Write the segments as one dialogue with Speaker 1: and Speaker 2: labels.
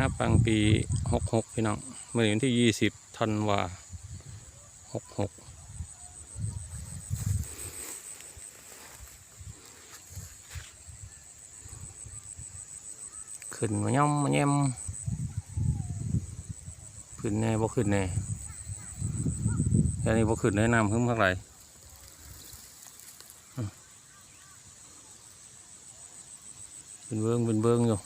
Speaker 1: น้าปังปีหกหกพี่น้องเมื่อวันที่ยี่สิบธันวาหกหกขึ้นมาย่อมมาแย่มขึ้นแน่บ่ขึ้นแน่แค่นี้บ่ขึ้นแนะนำขึ้นเท่าไหร่อืมเป็นเบิ้งเป็นเบิ้งอยู่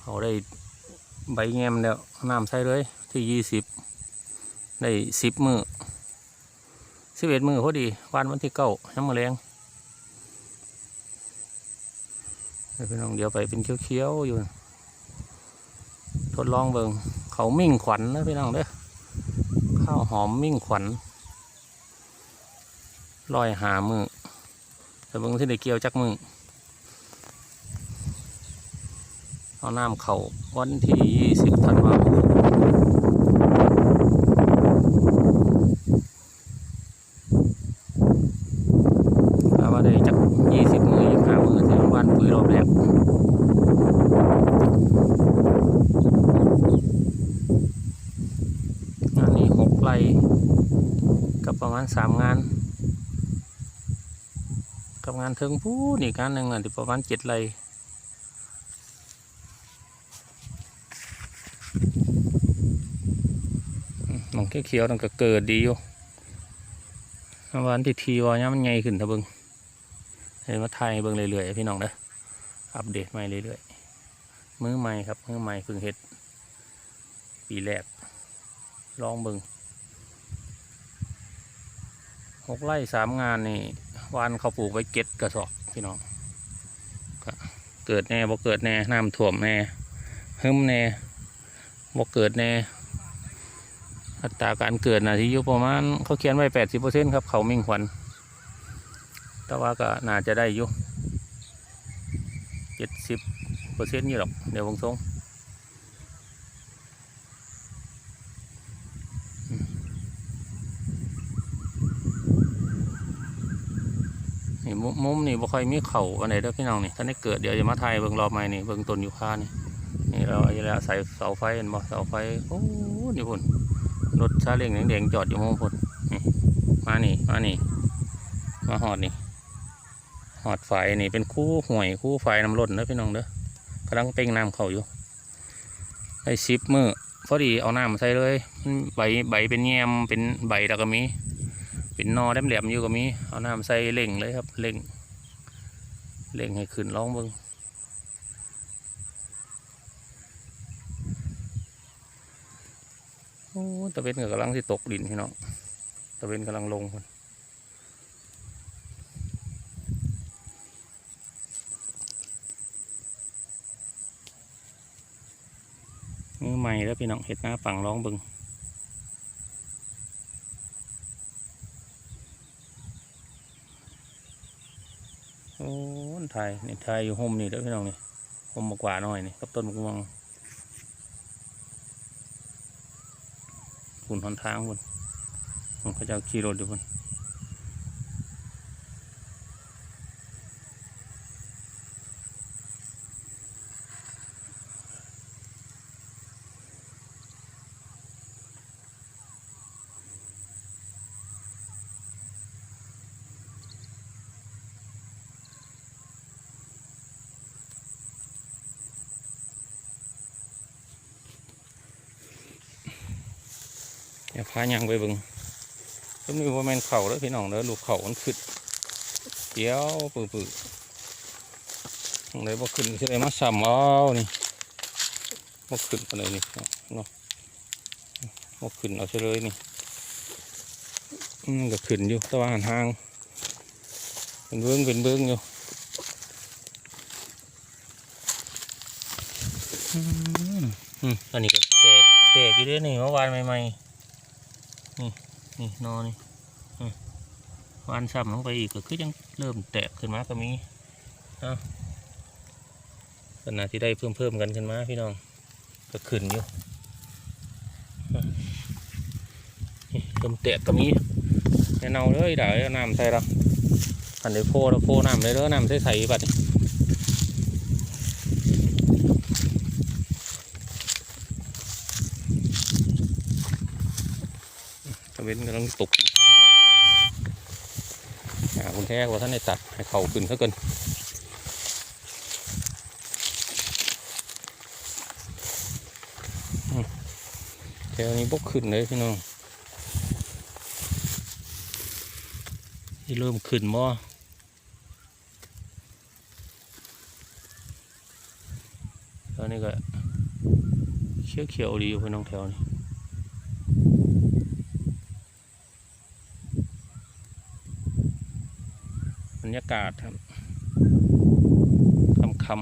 Speaker 1: เขาได้ใบแงมแล้วน้ำใส่เลยที่ยี่สิบได้สิบมือสิบเอ็ดมือพอดีวันวันที่เก้าน้ำมือแรงเดี๋ยวพี่น้องเดียวไปเป็นเขียวๆอยู่ ทดลองเบิงเขามิ่งขวัญนะพี่น้องเด้อข้าวหอมมิ่งขวัญลอยหามือแต่เบิงที่ได้เกี่ยวจักมือ เอาน้ำเขาวันที่ยี่สิบธันวาคมถ้าว่าได้จักยี่สิบมือยี่ห้ามือที่วันปุ๋ยรอบแรกงานนี้หกไร่กับประมาณสามงาน กับงานเทิงผู้นี่การหนึ่งอะที่ประมาณเจ็ดไร่ หมอง เขียวๆนั่นก็เกิดดีอยู่วันที่ทีวเนี่ยมันใหญ่ขึ้นทะเบิงเห็นว่าไทยเบิงเรื่อยๆพี่น้องเด้ออัปเดตใหม่เรื่อยๆมือใหม่ครับมือใหม่เพิ่งเฮ็ดปีแรกลองเบิงหกไร่สามงานนี่วานเขาปลูกไว้เก็ดกระสอบพี่น้องก็เกิดแน่บ่เกิดแน่น้ำท่วมแน่หึมแน่บ่เกิดแน่ อัตราการเกิดนะที่อยู่ประมาณเขาเขียนไว้แปดสิบเปอร์เซ็นครับ เขามิ่งขวัญแต่ว่าก็น่าจะได้อยู่เจ็ดสิบเปอร์เซ็นต์อยู่หรอก เดี๋ยววงทรงนี่มุมนี่บ่ค่อยมีเข่าอันไหนเด้อพี่น้องนี่ถ้าได้เกิดเดี๋ยวจะมาไทยเบิ่งรอบใหม่นี่เบิ่งต้นอยู่ค่านี่นี่เราเอาแล้วใส่เสาไฟเห็นบ่เสาไฟโอ้นี่พุ่น รถซาเล้งแดงๆจอดอยู่มองพดนี่มานี่มานี่ มาหอดนี่หอดไฟนี่เป็นคู่ห่วยคู่ไฟน้ำล้นนะพี่น้องเด้อกำลังเป่งน้ำเข่าอยู่ไอ้ซิปมือพอดีเอาน้ำใส่เลยใบใบเป็นแยมเป็นใบแล้วก็มีเป็นนอแหลมๆอยู่ก็มีเอาน้ำใส่เล่งเลยครับเล่งเล่งให้ขึ้นร้องเบิ้ง โอ้ตะเวนก็กำลังที่ตกดินพี่น้องตะเวนกำลังลงคนมือใหม่แล้วพี่น้องเห็ดหน้าปังร้องบึงโอ้ยไทยนี่ไทยอยู่ห่มนี่เด้อพี่น้องนี่ห่มมากกว่าหน่อยนี่กับต้นมะม่วง คุณหนทางฝุ่นผมเขาจะขี่รถอยู่คุณ พายังไปบึงก็มีว่าแมนเข่าแล้วพี่น้องเด้อลูกเข่ามันขึ้นเดี๋ยวปื้อปื้อตรงไหนบ่ขึ้นที่ไหนมาซ้ำเอานี่บ่ขึ้นไปเลยนี่เนาะบ่ขึ้นเอาเฉยเลยนี่อืมก็ขึ้นอยู่แตะวันห่างเป็นเบื้องเป็นเบื้องอยู่อืมอันนี้ก็แตกแตกอยู่ด้นี่เมื่อวานใหม่ๆ นี่นอนี่อืมวานซ้ำลงไปอีกก็คือยังเริ่มแตกขึ้นมาก็มีเอ้าขณะที่ได้เพิ่มเพิ่มกันขึ้นมาพี่น้องก็ขึ้นอยู่เริ่มแตกก็มีแน่เนาเลยเดี๋ยวเอาน้ำใส่เราอันเดี๋ยวโพเราโพน้ำเลยเด้อน้ำใส่ใส่บัดนี้ ว้นกำลังตกอ่าคุณแท้ว่าท่านได้ตัดให้เข่าขึ้นซะเกินแถวนี้บกขึ้นเลยพี่น้องที่เริ่มขึ้นบ่ตอนนี้ก็เขียวๆดีอยู่พี่น้องแถวนี้ บรรยากาศครับคำคำ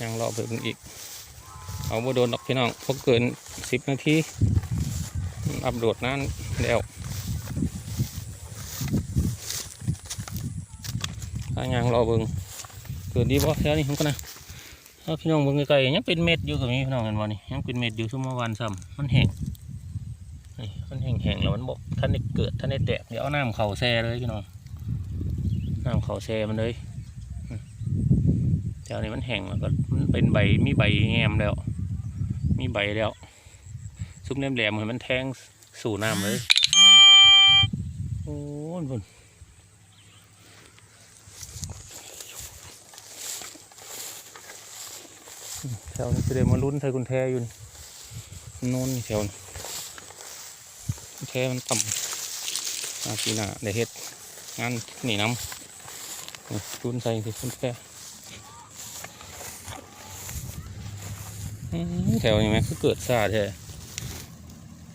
Speaker 1: ยังรอเพิ่มอีก เอาบ่โดนดอกพี่น้องพราะเกินสิบนาที อัปโหลดนั่นแล้วถ้ายังรอเบิ่งเกิดดีบ่แถวนี้ผมก็นะ ถ้าพี่น้องเบิ่งไกลๆยังเป็นเม็ดอยู่กับนี้พี่น้องเห็นบ่นี่ยังเป็นเม็ดอยู่ซุมเมื่อวานซ้ำมันแห้งนี่มันแห้งๆแล้วมันบอกท่านได้เกิดท่านได้แตกเดี๋ยวเอาน้ำเข่าแซ่เลยพี่น้องน้ำเข่าแซ่มันเลยแถวนี้มันแห้งแล้วก็มันเป็นใบมีใบแงมแล้ว มีใบแล้วซุปแหลมๆเหมือนมันแทงสู่น้ำเลยโอ้ยพุ่น แถวนี้จะได้มาลุ้นไทยคุณแทอยู่นี่นแถวแท้มันต่ำอาปีหน้าได้เฮ็ดงานหนีน้ำลุ้นใส่สิคุณแทแถวนี้ไหมก็เกิดซาแท้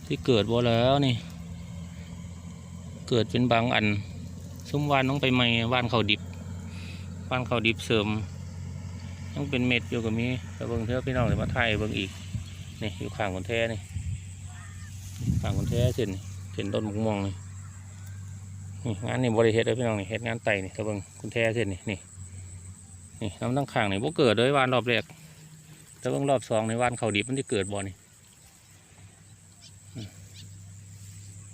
Speaker 1: ที่เกิดบ่แล้วนี่ เกิดเป็นบางอัน ซุ้มวานต้องไปใหม่วานเขาดิบวานเขาดิบเสริม ยังเป็นเม็ดอยู่กับมีแต่เบิ่งเท่าพี่น้องเลยมาถ่ายเบิ่งอีกนี่อยู่ข้างคนแท้นี่ข้างคนแท้เส้นเส้นต้นมะม่วงนี่นี่งานนี่บริเฮ็ดเลยพี่น้องนี่เฮ็ดงานไต่นี่แต่เบิ่งคนแท้เส้นนี่นี่นี่น้ำตั้งข้างนี่บ่เกิดเลยวานรอบแรกแต่เบิ่งรอบสองในวานเขาดิบมันจะเกิดบ่นี่อืม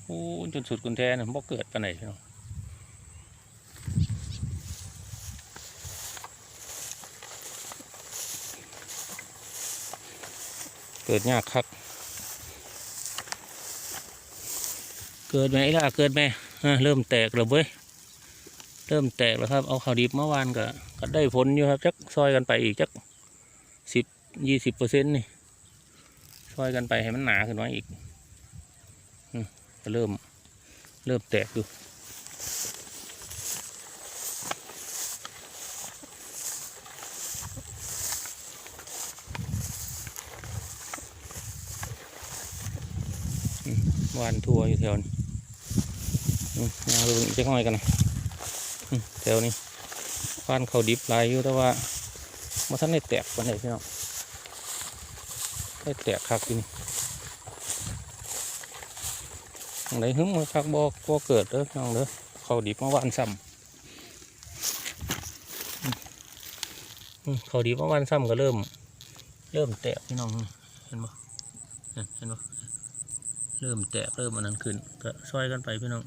Speaker 1: โอ้จนสุดคนแท้นี่บ่เกิดปานไหนพี่น้อง กิดยากครับ เกิดไหมล่ะเกิดไหมอะเริ่มแตกแล้วเว้ยเริ่มแตกแล้วครับเอาข่าวดิบเมื่อวานก็ก็ได้ผลอยู่ครับจักซอยกันไปอีกจักสิบยี่สิบเปอร์เซ็นต์นี่ซอยกันไปให้มันหนาขึ้นมาอีกอืมก็เริ่มเริ่มแตกอยู่ วานทัวอยู่แถวนี้อืมาดูจ๊ห้อยกันนะอืมแถวนี้วานเขาดิบลายอยู่แต่ว่ามาท่านได้แตกวันไหนพี่น้องได้แตกคักอยู่นี่ไหนหึ้มมาคักบอกบ่เกิดเด้อพี่น้องเด้อเขาดิบมาวานซ้ำเขาดิบมาวานซ้ำก็เริ่ม เริ่มแตกพี่น้องเห็นปะนั่เห็นปะ เริ่มแตกเริ่มอันนั้นขึ้นก็ซอยกันไปพี่น้อง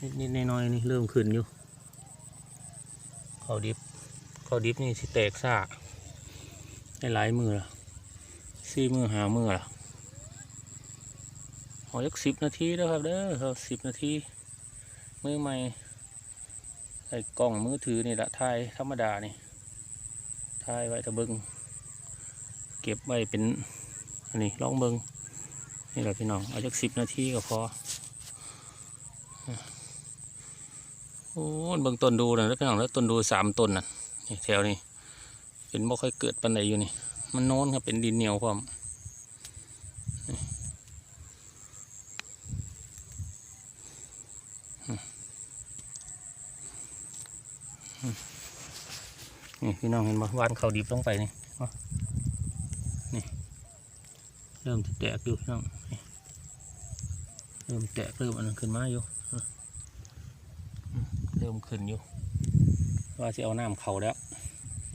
Speaker 1: นิดนิดๆน้อยๆนี่เริ่มขึ้นอยู่เขาดิบเขาดิบนี่สิแตกซ่าได้หลายมือละสี่มือหามือละเอายักสิบนาทีแล้วครับเด้อเขาสิบนาทีมือใหม่ใส่กล้องมือถือนี่ละถ่ายธรรมดานี่ถ่ายไว้ตะเบิงเก็บไว้เป็นอันนี้ลองเบิง นี่แหละพี่น้อง เอาจากสิบนาทีก็พอ โอ้เบิ่งต้นดูนะพี่น้องแล้วต้นดูสามต้นน่ะนี่แถวนี้ เป็นบ่ค่อยเกิดปันใดอยู่นี่ มันโน้นครับเป็นดินเหนียวความนี่อืมนี่พี่น้องเห็นบ่วานเขาดิบลงไปนี่นี่ เริ่มแตกอยู่พี่น้องเริ่มแตกเริ่มอันนั้นขึ้นมาอยู่เริ่มขึ้นอยู่ว่าจะเอาน้ำเขาแล้ว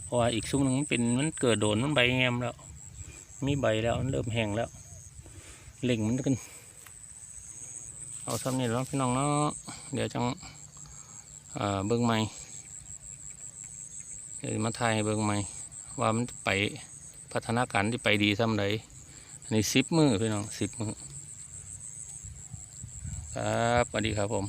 Speaker 1: เพราะว่าอีกช่วงหนึงมันเป็นมันเกิดโดนมันใบแงมแล้ว มีใบแล้วมันเริ่มแห้งแล้วเล่งมันกันเอาซ้ำนี่แล้วพี่น้องเนาะเดี๋ยวจังเบิ้งใหม่เดี๋ยวมาถ่ายเบิ่งใหม่ว่ามันไปพัฒนาการที่ไปดีซ้ำใดอัน นี่สิบมือพี่น้องสิบมือครับสวัสดีครับผม